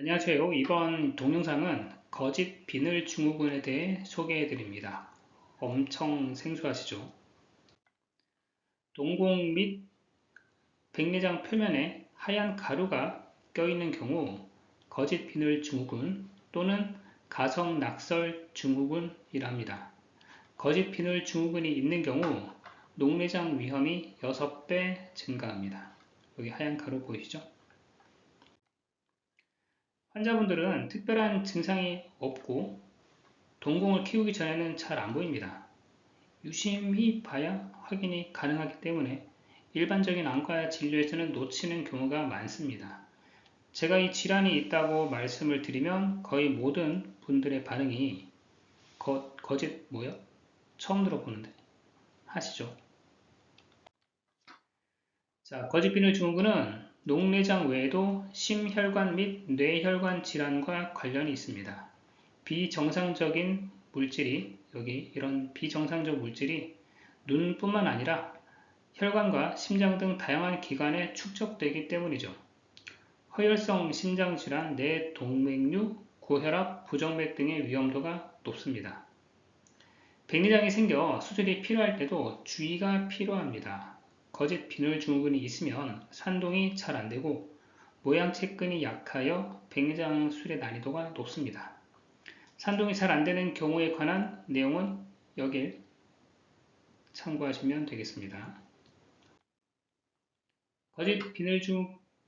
안녕하세요. 이번 동영상은 거짓 비늘 증후군에 대해 소개해 드립니다. 엄청 생소하시죠? 동공 및 백내장 표면에 하얀 가루가 껴있는 경우 거짓 비늘 증후군 또는 가성 낙설 증후군이랍니다. 거짓 비늘 증후군이 있는 경우 녹내장 위험이 6배 증가합니다. 여기 하얀 가루 보이시죠? 환자분들은 특별한 증상이 없고 동공을 키우기 전에는 잘 안 보입니다. 유심히 봐야 확인이 가능하기 때문에 일반적인 안과 진료에서는 놓치는 경우가 많습니다. 제가 이 질환이 있다고 말씀을 드리면 거의 모든 분들의 반응이 거, 거짓 뭐요? 처음 들어보는데 하시죠. 자, 거짓 비늘 증후군은 녹내장 외에도 심혈관 및 뇌혈관 질환과 관련이 있습니다. 비정상적인 물질이 여기 이런 비정상적 물질이 눈뿐만 아니라 혈관과 심장 등 다양한 기관에 축적되기 때문이죠. 허혈성 심장질환, 뇌동맥류, 고혈압, 부정맥 등의 위험도가 높습니다. 백내장이 생겨 수술이 필요할 때도 주의가 필요합니다. 거짓 비늘 증후군이 있으면 산동이 잘 안되고 모양 채근이 약하여 백내장 수술의 난이도가 높습니다. 산동이 잘 안되는 경우에 관한 내용은 여길 참고하시면 되겠습니다. 거짓 비늘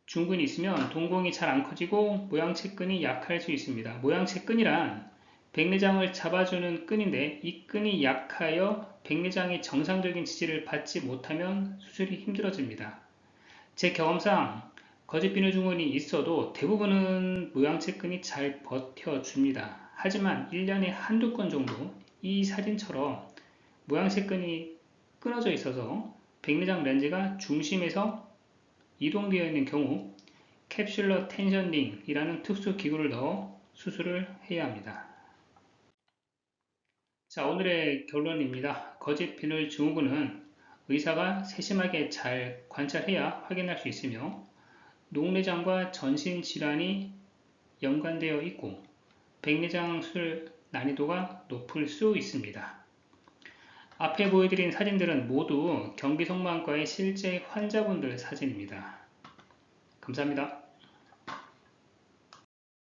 증후군이 있으면 동공이 잘 안 커지고 모양 채근이 약할 수 있습니다. 모양 채근이란 백내장을 잡아주는 끈인데 이 끈이 약하여 백내장이 정상적인 지지를 받지 못하면 수술이 힘들어집니다. 제 경험상 거짓비늘 증후군이 있어도 대부분은 모양체 끈이 잘 버텨줍니다. 하지만 1년에 한두 건 정도 이 사진처럼 모양체 끈이 끊어져 있어서 백내장 렌즈가 중심에서 이동되어 있는 경우 캡슐러 텐셔닝이라는 특수 기구를 넣어 수술을 해야 합니다. 자, 오늘의 결론입니다. 거짓 비늘 증후군은 의사가 세심하게 잘 관찰해야 확인할 수 있으며 녹내장과 전신 질환이 연관되어 있고 백내장 수술 난이도가 높을 수 있습니다. 앞에 보여드린 사진들은 모두 경기성모안과의 실제 환자분들 사진입니다. 감사합니다.